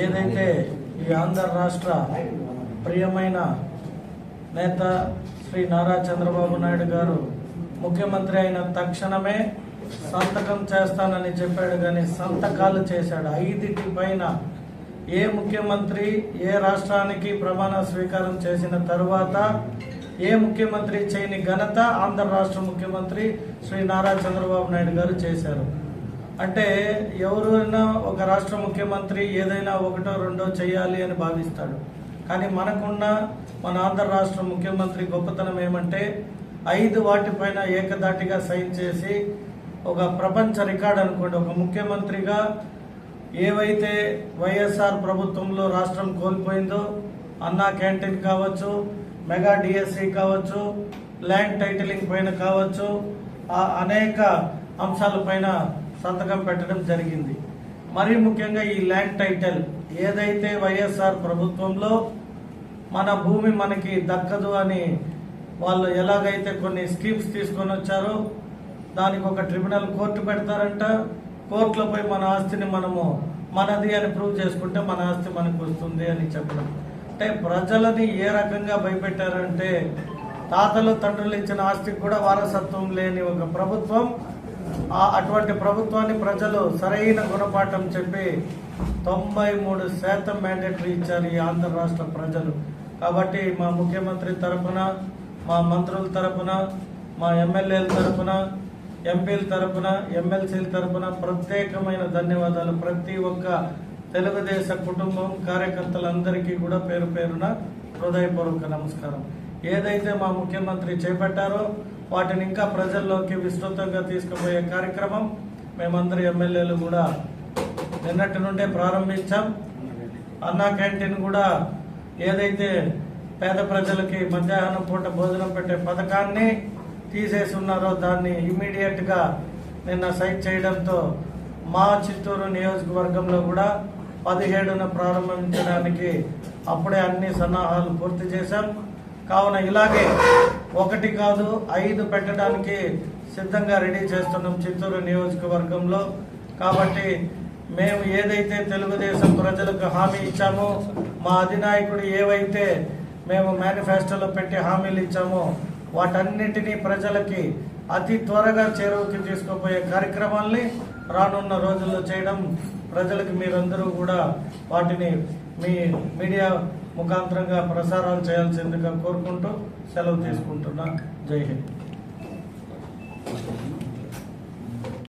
ఏదైతే ఈ ఆంధ్ర రాష్ట్ర ప్రియమైన నేత శ్రీ నారా చంద్రబాబు నాయుడు గారు ముఖ్యమంత్రి అయిన తక్షణమే సంతకం చేస్తానని చెప్పాడు కానీ సంతకాలు చేశాడు. ఐదింటి పైన ఏ ముఖ్యమంత్రి ఏ రాష్ట్రానికి ప్రమాణ స్వీకారం చేసిన తరువాత ఏ ముఖ్యమంత్రి చేయని ఘనత ఆంధ్ర రాష్ట్ర ముఖ్యమంత్రి శ్రీ నారా చంద్రబాబు నాయుడు గారు చేశారు. అంటే ఎవరైనా ఒక రాష్ట్ర ముఖ్యమంత్రి ఏదైనా ఒకటో రెండో చేయాలి అని భావిస్తాడు. కానీ మనకున్న మన ఆంధ్ర రాష్ట్ర ముఖ్యమంత్రి గొప్పతనం ఏమంటే ఐదు వాటిపైన ఏకదాటిగా సైన్ చేసి ఒక ప్రపంచ రికార్డ్ అనుకోండి. ఒక ముఖ్యమంత్రిగా ఏవైతే వైఎస్ఆర్ ప్రభుత్వంలో రాష్ట్రం కోల్పోయిందో అన్నా క్యాంటీన్ కావచ్చు మెగా డిఎస్సి కావచ్చు ల్యాండ్ టైటిలింగ్ పైన కావచ్చు ఆ అనేక అంశాలపైన సంతకం పెట్టడం జరిగింది. మరీ ముఖ్యంగా ఈ ల్యాండ్ టైటిల్ ఏదైతే వైఎస్ఆర్ ప్రభుత్వంలో మన భూమి మనకి దక్కదు అని వాళ్ళు ఎలాగైతే కొన్ని స్కీమ్స్ తీసుకొని వచ్చారో దానికి ఒక ట్రిబ్యునల్ కోర్టు పెడతారంట. కోర్టులో పోయి మన ఆస్తిని మనము మనది అని ప్రూవ్ చేసుకుంటే మన ఆస్తి మనకు వస్తుంది అని చెప్పడం. అంటే ప్రజలని ఏ రకంగా భయపెట్టారంటే తాతలు తండ్రులు ఇచ్చిన ఆస్తికి కూడా వారసత్వం లేని ఒక ప్రభుత్వం అటువంటి ప్రభుత్వాన్ని ప్రజలు సరైన గుణపాఠం చెప్పి తొంభై మూడు శాతం మ్యాండేటరీ ఇచ్చారు ఈ ఆంధ్ర రాష్ట్ర ప్రజలు. కాబట్టి మా ముఖ్యమంత్రి తరపున మా మంత్రుల తరపున మా ఎమ్మెల్యేల తరపున ఎంపీల తరఫున ఎమ్మెల్సీల తరఫున ప్రత్యేకమైన ధన్యవాదాలు. ప్రతి ఒక్క తెలుగుదేశ కుటుంబం కార్యకర్తలందరికీ కూడా పేరు పేరున హృదయపూర్వక నమస్కారం. ఏదైతే మా ముఖ్యమంత్రి చేపట్టారో వాటిని ఇంకా ప్రజల్లోకి విస్తృతంగా తీసుకుపోయే కార్యక్రమం మేమందరి ఎమ్మెల్యేలు కూడా నిన్నటి నుండే ప్రారంభించాం. అన్నా క్యాంటీన్ కూడా ఏదైతే పేద ప్రజలకి మధ్యాహ్నం పూట భోజనం పెట్టే పథకాన్ని తీసేసి ఉన్నారో దాన్ని ఇమ్మీడియట్గా నిన్న సైట్ చేయడంతో మా చిత్తూరు నియోజకవర్గంలో కూడా పదిహేడున ప్రారంభించడానికి అప్పుడే అన్ని సన్నాహాలు పూర్తి చేశాం. కావున ఇలాగే ఒకటి కాదు ఐదు పెట్టడానికి సిద్ధంగా రెడీ చేస్తున్నాం చిత్తూరు నియోజకవర్గంలో. కాబట్టి మేము ఏదైతే తెలుగుదేశం ప్రజలకు హామీ ఇచ్చామో మా అధినాయకుడు ఏవైతే మేము మేనిఫెస్టోలో పెట్టి హామీలు ఇచ్చామో వాటన్నిటినీ ప్రజలకి అతి త్వరగా చేరువకి తీసుకుపోయే కార్యక్రమాల్ని రానున్న రోజుల్లో చేయడం ప్రజలకు మీరందరూ కూడా వాటిని మీ మీడియా ముఖాంతరంగా ప్రసారాలు చేయాల్సిందిగా కోరుకుంటూ సెలవు తీసుకుంటున్నా. జై హింద్.